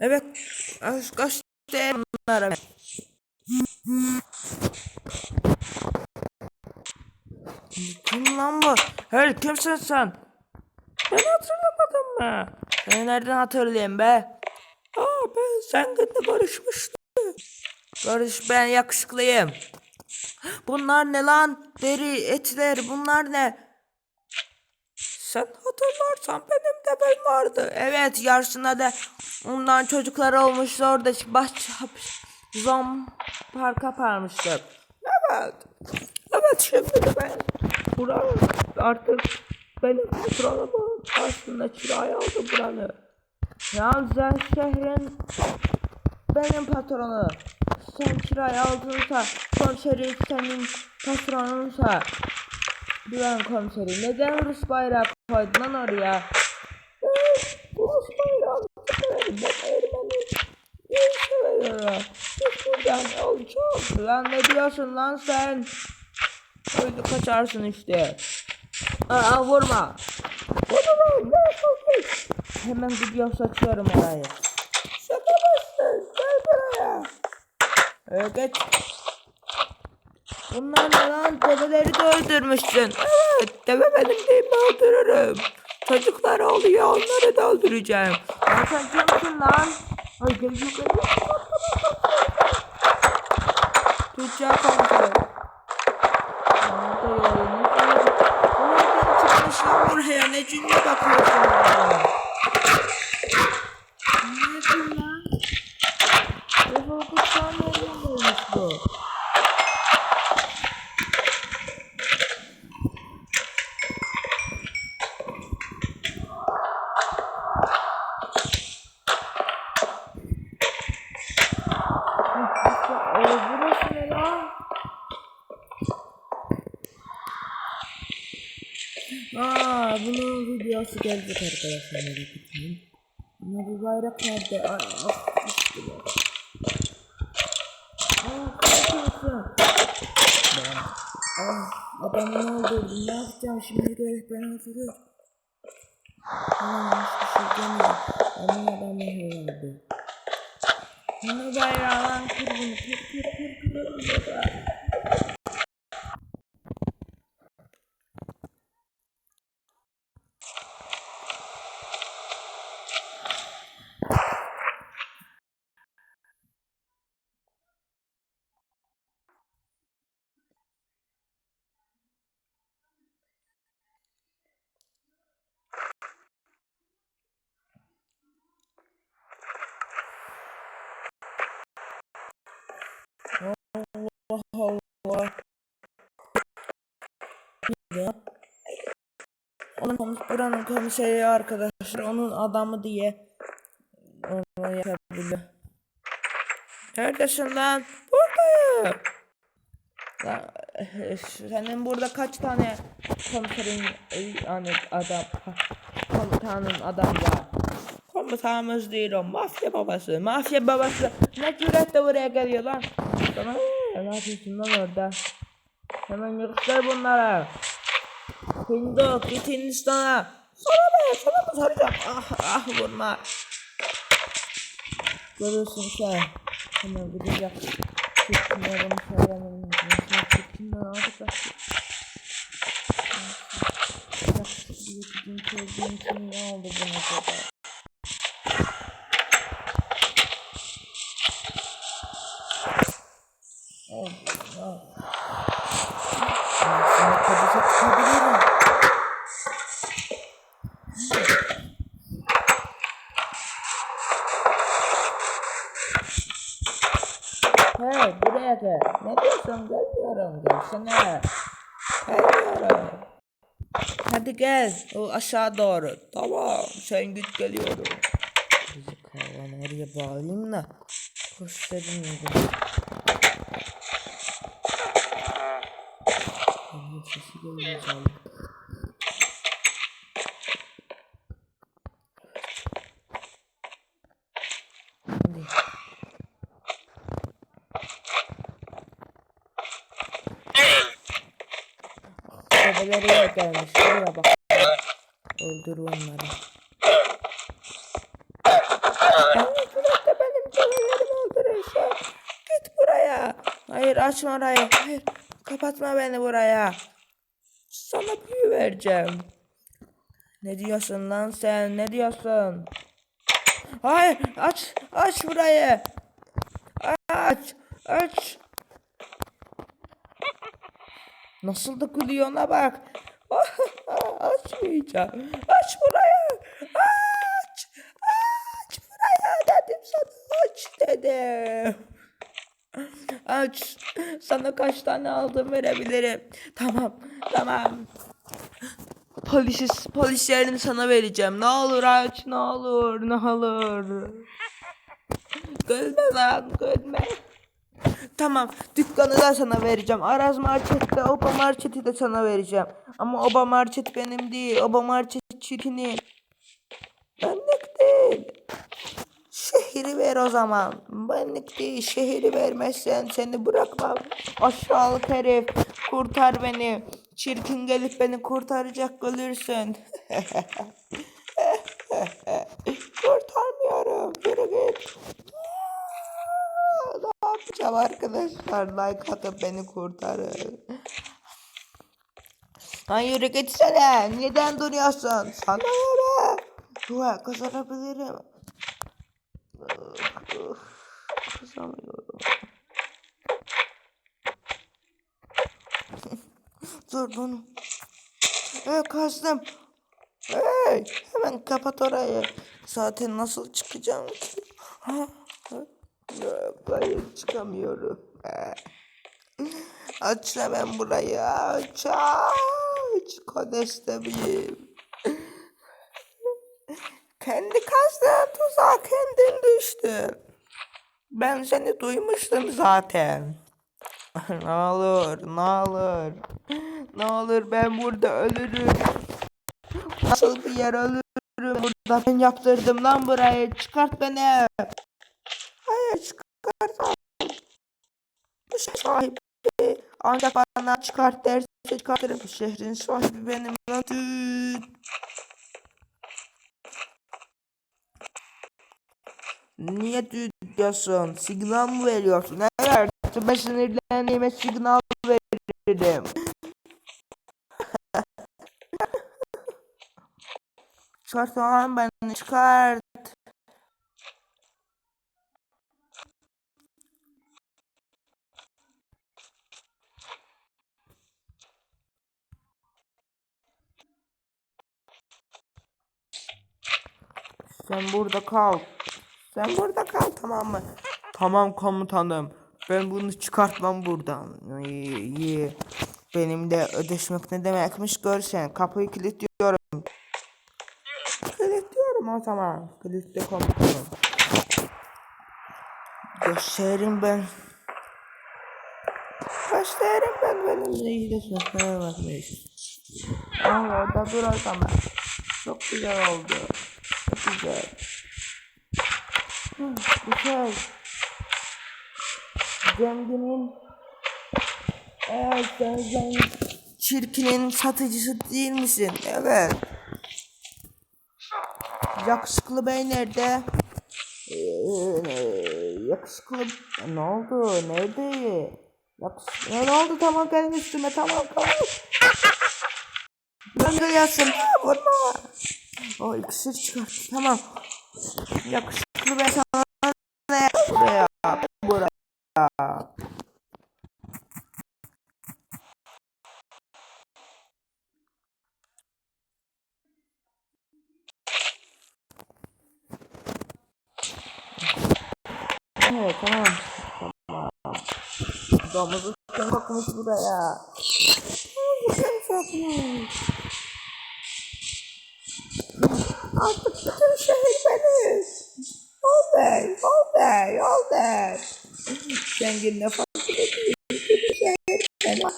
Evet. Kaç kaç bunlara. Kim lan bu? Hey kimsin sen? Beni hatırlamadın mı? Seni nereden hatırlayayım be? Aa ben seninle barışmıştım. Barış ben yakışıklıyım. Bunlar ne lan? Deri, etler bunlar ne? Sen hatırlarsan benim de ben vardı. Evet yarısına da ondan çocuklar olmuş orada baş zom parka parmıştık. Evet. Evet şimdi de ben buranın artık benim patronumun aslında kiraya aldı buranı. Yalnız şehrin benim patronu. Sen kiraya aldınsa komiseri senin patronunsa Güven komiseri neden Rus bayrağı koydun lan oraya? Rus bayrağı severim ben Ermeni iyi seviyorum. Biz buradan olacağız. Lan ne diyorsun lan sen? Öyle kaçarsın işte. Aa vurma. Vurma ne yapıyorsun? Hemen gidiyor saçıyorum orayı. Şakamazsın gel buraya. Evet geç. Bunlar lan? Develeri de öldürmüşsün. Evet, deve benim mi öldürürüm. Çocuklar oluyor, onları da öldüreceğim. Ya sen kimsin lan? Ay geliyor geliyor. Tüccar komiser. Nerede yolunu? Bu nereden çıkmış lan buraya? Ne cümle bakıyorsun bana? Ne yapayım lan? Defol kutsan nereden bu? Ee, burası ne lan? Aa, bunun videosu gelecek arkadaşlar merak etmeyin. Bu bayrak nerede? Ay, ah, işte bu. Aa, kaçıyorsun. Ben, ah, adamı öldürdüm. Ne yapacağım şimdi gelip beni öldürür. Aa, hiçbir şey demiyor. Ama adamı herhalde. Bunu bayrağı lan kır bunu kır kır kır kır kır Allah Allah. Ya. Onun komis buranın komiseri arkadaşlar onun adamı diye onu yapabiliyor. Neredesin lan? Buradayım. Ya, eh, senin burada kaç tane komiserin eh, yani adam komutanın adam var? Komutanımız değil o mafya babası. Mafya babası ne cüretle buraya geliyor lan? Sana ne yapıyorsun lan orada? Hemen göster bunlara. Hinduk git Hindistan'a. Sana be sana mı soracağım? Ah ah vurma. Görüyorsun sen. Hemen gidecek. Gitmeye bunu söylemem lazım. Gittiğinde ne yapacak? Yakışıklı bir çocuğun için ne oldu buna kadar? Hey buraya gel. Ne diyorsun? Gelmiyorum. Gelsene. Gelmiyorum. Hadi gel. O aşağı doğru. Tamam. Sen git geliyorum. Bizi kavan oraya bağlayayım da. Hoş dedim. Onun sesi geliyor nereye gelmiş? Şuraya bak. Öldür onları. Hayır bırakın benim canavarımı öldürüyorsun. Git buraya. Hayır açma orayı. Hayır kapatma beni buraya. Sana büyü vereceğim. Ne diyorsun lan sen? Ne diyorsun? Hayır aç aç burayı. Aç aç. Nasıl da gülüyor ona bak. Açmayacağım. Aç burayı. Aç. Aç burayı dedim sana. Aç dedim. Aç. Sana kaç tane aldım verebilirim. Tamam. Tamam. Polis, polislerini sana vereceğim. Ne olur aç. Ne olur. Ne olur. Gülme lan. Gülme. Tamam dükkanı da sana vereceğim. Araz Market'te Oba Market'i de sana vereceğim. Ama Oba Market benim değil. Oba Market çirkinin. Benlik değil. Şehri ver o zaman. Benlik değil. Şehri vermezsen seni bırakmam. Aşağılık herif. Kurtar beni. Çirkin gelip beni kurtaracak ölürsün. Kurtarmıyorum. Yürü git. Yapacağım arkadaşlar? Like atıp beni kurtarın. Lan yürü gitsene. Neden duruyorsun? Sana yürü. Dua kazanabilirim. Kazanıyorum. Dur bunu. Evet kazdım. Hey, hemen kapat orayı. Zaten nasıl çıkacağım ki? Ha? Hayır çıkamıyorum. Eh. Aç hemen burayı aç aç. Kodeste miyim? Kendi kazdığın tuzağa kendin düştün. Ben seni duymuştum zaten. ne olur, ne olur. Ne olur ben burada ölürüm. Nasıl bir yer ölürüm burada. Ben yaptırdım lan burayı. Çıkart beni. Hayır çıkart. Bu şehrin sahibi ancak bana çıkart derse çıkartırım. Bu şehrin sahibi benim. Tüt. Niye düt diyorsun? Signal mı veriyorsun? Evet. Ben sinirlendiğime signal veririm. Çıkart lan beni Sen burada kal. Sen burada kal tamam mı? Tamam komutanım. Ben bunu çıkartmam buradan. İyi. Benim de ödeşmek ne demekmiş görsen. Kapıyı kilitliyorum. Kilitliyorum o zaman. Kilitle komutanım. Gösteririm ben. Gösteririm ben benim iyi sınıflara bakmış. Aa orada dur o zaman. Çok güzel oldu. Güzel. Güzel. Zenginin Evet sen zengin çirkinin satıcısı değil misin? Evet. Yakışıklı bey nerede? Ee, yakışıklı ne oldu? Nerede? Yakışıklı ne oldu? Tamam gelin üstüme tamam tamam. Ben de yatsın. Vurma. O iksir çıkart. Tamam. Yakışıklı ben sana ne buraya? Buraya. Evet tamam. Tamam. Domuzu kim sokmuş buraya? Domuzu kim sokmuş? Artık bütün şehir benim. Oley, oley, oley. Zengin ne fark ediyor? Bütün şehir benim.